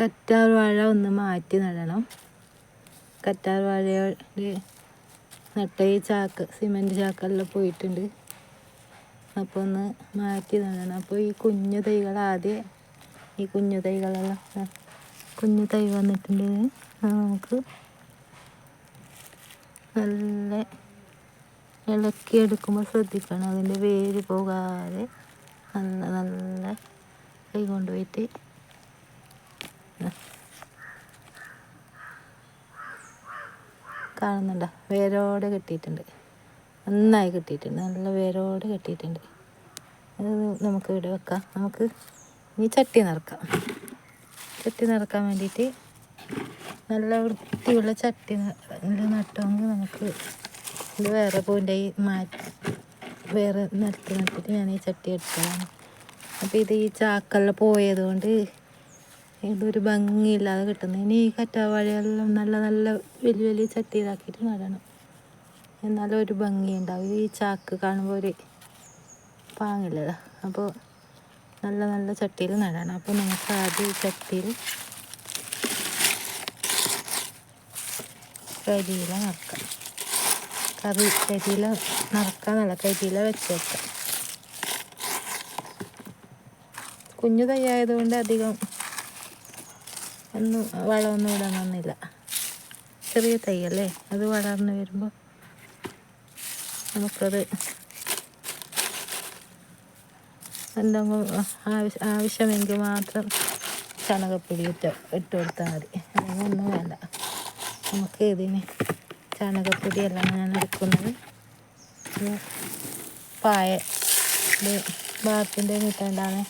കറ്റാർ വാഴ ഒന്ന് മാറ്റി നടണം. കറ്റാർ വാഴയുടെ നട്ട ഈ ചാക്ക് സിമെന്റ് ചാക്കെല്ലാം പോയിട്ടുണ്ട്. അപ്പോൾ ഒന്ന് മാറ്റി നടണം. അപ്പോൾ ഈ കുഞ്ഞു തൈകൾ ആദ്യം ഈ കുഞ്ഞു തൈകളെല്ലാം കുഞ്ഞു തൈ വന്നിട്ടുണ്ട്. അത് നമുക്ക് നല്ല ഇളക്കി എടുക്കുമ്പോൾ ശ്രദ്ധിക്കണം. അതിന്റെ വേര് പോകാതെ നല്ല നല്ല കൈ കൊണ്ടുപോയിട്ട്. കാണുന്നുണ്ടോ? വേരോടെ കെട്ടിയിട്ടുണ്ട്. നന്നായി കെട്ടിയിട്ടുണ്ട്. നല്ല വേരോടെ കെട്ടിയിട്ടുണ്ട്. അത് നമുക്ക് ഇവിടെ വെക്കാം. നമുക്ക് ഇനി ചട്ടി നിറക്കാം. ചട്ടി നിറക്കാൻ വേണ്ടിയിട്ട് നല്ല വൃത്തിയുള്ള ചട്ടി നട്ടുമെങ്കിൽ നമുക്ക് ഇത് വേറെ പൂവിന്റെ ഈ മാറ്റി വേറെ നിരത്തി നട്ടിട്ട് ഞാൻ ഈ ചട്ടി എടുത്തതാണ്. അപ്പോൾ ഇത് ഈ ചാക്കെല്ലാം പോയത് കൊണ്ട് ഇതൊരു ഭംഗിയില്ലാതെ കിട്ടുന്നത് ഇനി ഈ കറ്റാവാഴയെല്ലാം നല്ല നല്ല വലിയ വലിയ ചട്ടി ഇതാക്കിയിട്ട് നടണം. എന്നാലും ഒരു ഭംഗി ഉണ്ടാവും. ഈ ചാക്ക് കാണുമ്പോൾ ഒരു പാങ്ങില്ലതാ അപ്പോൾ നല്ല നല്ല ചട്ടിയിൽ നടണം. അപ്പോൾ നമുക്ക് ആദ്യം ചട്ടിയിൽ കരിയില നിറക്കാം കറി കരിയില നിറക്കാന്നല്ല കരിയില വെച്ച് വെക്കാം. കുഞ്ഞു തൈ ആയതുകൊണ്ട് അധികം ഒന്നും വളമൊന്നും ഇടണമെന്നില്ല ചെറിയ തൈയല്ലേ? അത് വളർന്ന് വരുമ്പോൾ നമുക്കത് എന്തെങ്കിലും ആവശ്യം ആവശ്യമെങ്കിൽ മാത്രം ചാണകപ്പൊടി ഇട്ട് ഇട്ട് കൊടുത്താൽ മതി. അല്ലെങ്കിൽ ഒന്നും വേണ്ട. നമുക്ക് ഇതിന് ചാണകപ്പൊടിയെല്ലാം ഞാൻ എടുക്കുന്നത് പായ ബാത്തിന്റെ കിട്ടേണ്ടാണ്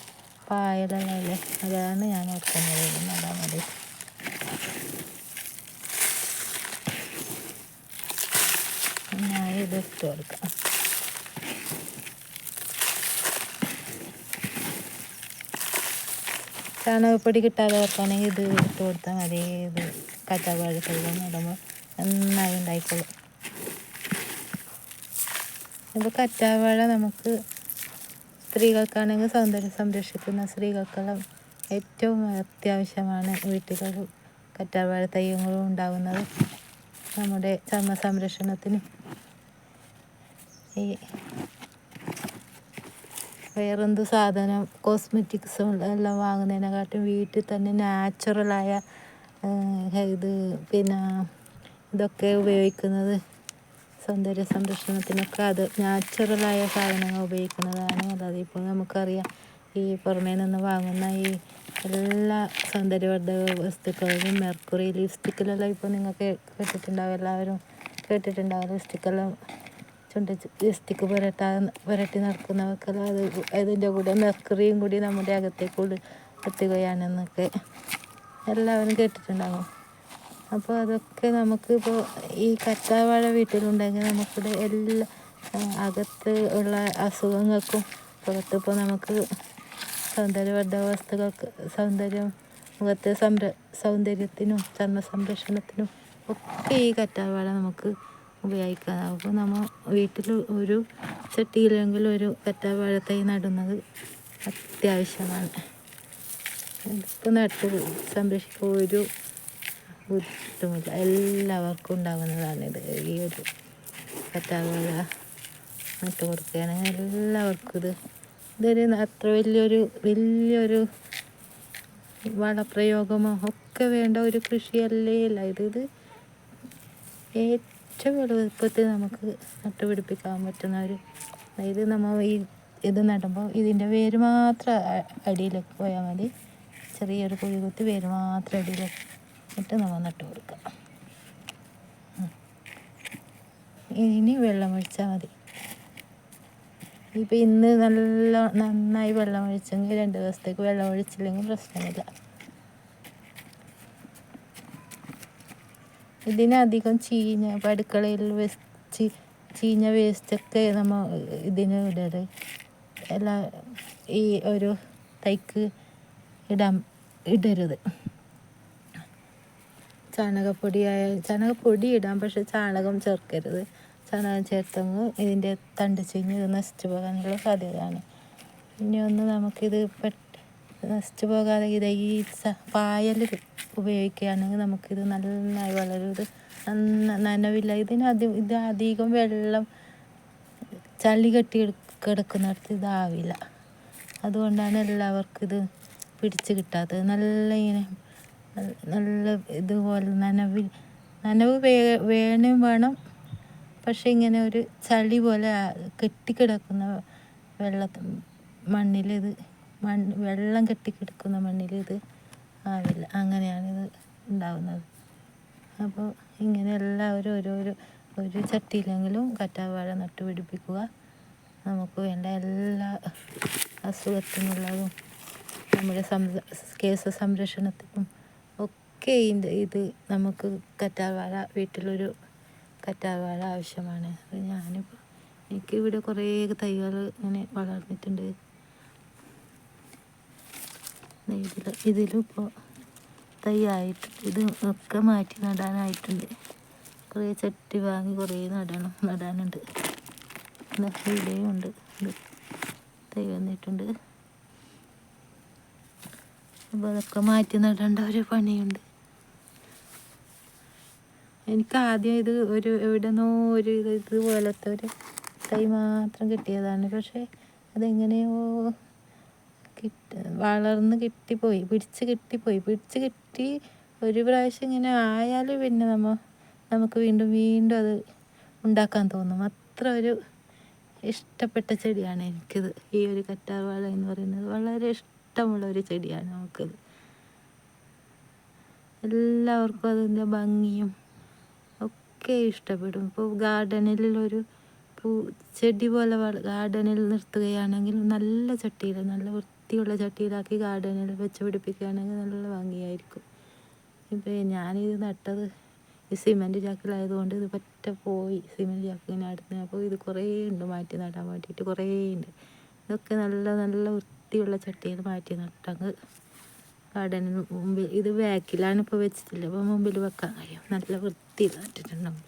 പായലെല്ലാം? അതാണ് ഞാൻ ഓർക്കുന്നത് നടാൻ വേണ്ടി ഞാൻ ഇത് ഇട്ട് കൊടുക്കാം. ചാണകപ്പൊടി കിട്ടാതെ ഓർക്കുകയാണെങ്കിൽ ഇത് ഇട്ട് കൊടുത്താൽ മതി. ഇത് കൈകൾ നടുമ്പോൾ നന്നായി ഉണ്ടായിക്കോളും. ഇപ്പോൾ കറ്റാവാഴ നമുക്ക് സ്ത്രീകൾക്കാണെങ്കിൽ സൗന്ദര്യം സംരക്ഷിക്കുന്ന സ്ത്രീകൾക്കെല്ലാം ഏറ്റവും അത്യാവശ്യമാണ് വീട്ടിൽ കറ്റാർവാഴ തൈകളും ഉണ്ടാകുന്നത് നമ്മുടെ ചർമ്മ സംരക്ഷണത്തിന്. ഈ വേറെന്ത് സാധനം? കോസ്മെറ്റിക്സും എല്ലാം വാങ്ങുന്നതിനെക്കാട്ടും വീട്ടിൽ തന്നെ നാച്ചുറലായ ഇത് പിന്നെ ഇതൊക്കെ ഉപയോഗിക്കുന്നത് സൗന്ദര്യ സംരക്ഷണത്തിനൊക്കെ അത് നാച്ചുറലായ സാധനങ്ങൾ ഉപയോഗിക്കുന്നതാണ്. അതായത് ഇപ്പോൾ നമുക്കറിയാം ഈ പുറമേ നിന്ന് വാങ്ങുന്ന ഈ എല്ലാ സൗന്ദര്യവർദ്ധക വസ്തുക്കളിലും മെർക്കുറി ലിപ്സ്റ്റിക്കിലെല്ലാം ഇപ്പോൾ നിങ്ങൾക്ക് കേട്ടിട്ടുണ്ടാവും. എല്ലാവരും കേട്ടിട്ടുണ്ടാവും ലിപ്സ്റ്റിക്കെല്ലാം ചുണ്ട ലിപ്സ്റ്റിക്ക് പുരട്ടാ പുരട്ടി നടക്കുന്നവർക്കെല്ലാം അത് അതിന്റെ കൂടെ മെർക്കുറിയും കൂടി നമ്മുടെ അകത്തേക്കൂടി എത്തുകയാണെന്നൊക്കെ എല്ലാവരും കേട്ടിട്ടുണ്ടാകും അപ്പോൾ അതൊക്കെ നമുക്കിപ്പോൾ ഈ കറ്റാവാഴ വീട്ടിലുണ്ടെങ്കിൽ നമുക്കിവിടെ എല്ലാ അകത്ത് ഉള്ള അസുഖങ്ങൾക്കും പുറത്തിപ്പോൾ നമുക്ക് സൗന്ദര്യവർദ്ധക വസ്തുക്കൾക്ക് സൗന്ദര്യം മുഖത്തെ സംര സൗന്ദര്യത്തിനും ചർമ്മ സംരക്ഷണത്തിനും ഒക്കെ ഈ കറ്റാവാഴ നമുക്ക് ഉപയോഗിക്കാം അപ്പോൾ നമ്മൾ വീട്ടിൽ ഒരു ചട്ടിയിലെങ്കിലും ഒരു കറ്റാവാഴ തൈ നടുന്നത് അത്യാവശ്യമാണ്. ഇപ്പോൾ നട്ട് സംരക്ഷിക്കുക ഒരു ബുദ്ധിമുട്ടില്ല എല്ലാവർക്കും ഉണ്ടാകുന്നതാണിത് ഈ ഒരു പറ്റാവല നട്ട് കൊടുക്കുകയാണെങ്കിൽ എല്ലാവർക്കും ഇത് ഇതൊരു അത്ര വലിയൊരു വലിയൊരു വളപ്രയോഗമോ ഒക്കെ വേണ്ട ഒരു കൃഷിയല്ലേ അല്ല. ഇത് ഇത് ഏറ്റവും എളുപ്പത്തിൽ നമുക്ക് നട്ടുപിടിപ്പിക്കാൻ പറ്റുന്ന ഒരു അതായത് നമ്മൾ ഈ ഇത് നടുമ്പോൾ ഇതിന്റെ വേര് മാത്രം അടിയിലേക്ക് പോയാൽ മതി. ചെറിയൊരു കുഴി കുത്തി വേര് മാത്രം അടിയിലേക്ക് ഇട്ട് നമ്മൾ നട്ട് കൊടുക്കുക ഇനി വെള്ളം ഒഴിച്ചാൽ മതി. ഇപ്പം ഇന്ന് നല്ല നന്നായി വെള്ളം ഒഴിച്ചെങ്കിൽ രണ്ട് ദിവസത്തേക്ക് വെള്ളം ഒഴിച്ചില്ലെങ്കിൽ പ്രശ്നമില്ല. ഇതിനധികം ചീഞ്ഞ ഇപ്പം അടുക്കളയിൽ വെച്ച് ചീഞ്ഞ വേസ്റ്റൊക്കെ നമ്മൾ ഇതിന് ഇടരുത് എല്ലാ ഈ ഒരു തൈക്ക് ഇടാൻ ഇടരുത്. ചാണകപ്പൊടിയായ ചാണകപ്പൊടി ഇടാം പക്ഷെ ചാണകം ചേർക്കരുത്. ചാണകം ചേർത്തെങ്കിൽ ഇതിന്റെ തണ്ട് ചീഞ്ഞ് ഇത് നശിച്ചു പോകാനുള്ള സാധ്യതയാണ്. പിന്നെ ഒന്ന് നമുക്കിത് പെട്ട് നശിച്ചു പോകാതെ ഇത് ഈ പായൽ ഉപയോഗിക്കുകയാണെങ്കിൽ നമുക്കിത് നന്നായി വളരും. ഇത് നനവില്ല. ഇതിന് അധി ഇത് അധികം വെള്ളം ചളി കെട്ടി കിടക്കുന്നിടത്ത് ഇതാവില്ല. അതുകൊണ്ടാണ് എല്ലാവർക്കും ഇത് പിടിച്ച് കിട്ടാത്തത്. നല്ല ഇങ്ങനെ നല്ല- ഇതുപോലെ നനവിൽ നനവ് വേ വേണേം വേണം. പക്ഷെ ഇങ്ങനെ ഒരു ചളി പോലെ കെട്ടിക്കിടക്കുന്ന വെള്ളത്ത് മണ്ണിലിത് മണ്ണ് വെള്ളം കെട്ടിക്കിടക്കുന്ന മണ്ണിലിത് ആവില്ല അങ്ങനെയാണിത് ഉണ്ടാവുന്നത്. അപ്പോൾ ഇങ്ങനെ എല്ലാവരും ഓരോരോ ഒരു ചട്ടിയിലെങ്കിലും കറ്റാവാഴ നട്ടുപിടിപ്പിക്കുക നമുക്ക് വേണ്ട എല്ലാ അസുഖത്തിനുള്ളതും നമ്മുടെ സംര കേസ സംരക്ഷണത്തിനും ഒക്കെ ഇത് നമുക്ക് കറ്റാർവാഴ വീട്ടിലൊരു കറ്റാർവാഴ ആവശ്യമാണ്. അത് ഞാനിപ്പോൾ എനിക്ക് ഇവിടെ കുറേ തൈകൾ ഇങ്ങനെ വളർന്നിട്ടുണ്ട്. ഇതിൽ ഇതിലിപ്പോൾ തൈയായിട്ട് ഇത് ഒക്കെ മാറ്റി നടാനായിട്ടുണ്ട്. കുറേ ചട്ടി വാങ്ങി കുറേ നടണം നടാനുണ്ട്. ഇവിടെയുണ്ട് തൈ വന്നിട്ടുണ്ട്. അപ്പോൾ അതൊക്കെ മാറ്റി നടേണ്ട ഒരു പണിയുണ്ട്. എനിക്ക് ആദ്യം ഇത് ഒരു എവിടെന്നോ ഒരു ഇത് ഇതുപോലത്തെ ഒരു തൈ മാത്രം കിട്ടിയതാണ്. പക്ഷേ അതെങ്ങനെയോ കിട്ട വളർന്ന് കിട്ടിപ്പോയി പിടിച്ച് കിട്ടിപ്പോയി. പിടിച്ച് കിട്ടി ഒരു പ്രാവശ്യം ഇങ്ങനെ ആയാൽ പിന്നെ നമ്മ നമുക്ക് വീണ്ടും വീണ്ടും അത് ഉണ്ടാക്കാൻ തോന്നും. അത്ര ഒരു ഇഷ്ടപ്പെട്ട ചെടിയാണ് എനിക്കിത്. ഈ ഒരു കറ്റാർവാഴ എന്ന് പറയുന്നത് വളരെ ഇഷ്ടമുള്ള ഒരു ചെടിയാണ് നമുക്കത്. എല്ലാവർക്കും അതിന്റെ ഭംഗിയും ഒക്കെ ഇഷ്ടപ്പെടും. ഇപ്പോൾ ഗാർഡനിലൊരു പൂ ചെടി പോലെ ഗാർഡനിൽ നിർത്തുകയാണെങ്കിൽ നല്ല ചട്ടിയിൽ നല്ല വൃത്തിയുള്ള ചട്ടിയിലാക്കി ഗാർഡനിൽ വെച്ച് പിടിപ്പിക്കുകയാണെങ്കിൽ നല്ല ഭംഗിയായിരിക്കും. ഇപ്പോൾ ഞാനിത് നട്ടത് ഈ സിമെന്റ് ചാക്കിലായതുകൊണ്ട് ഇത് പറ്റ പോയി. സിമെന്റ് ചാക്കിങ്ങനെ അടുത്ത് അപ്പോൾ ഇത് കുറേ ഉണ്ട് മാറ്റി നടാൻ വേണ്ടിയിട്ട് കുറേ ഉണ്ട്. ഇതൊക്കെ നല്ല നല്ല വൃത്തിയുള്ള ചട്ടിയിൽ മാറ്റി നട്ടങ്ങ് ഗാർഡനിന് മുമ്പിൽ ഇത് ബാക്കിലാണ് ഇപ്പോൾ വെച്ചിട്ടില്ല അപ്പോൾ മുമ്പിൽ വെക്കാൻ കഴിയും. നല്ല വൃത്തിയിൽ നട്ടിട്ടുണ്ടാവും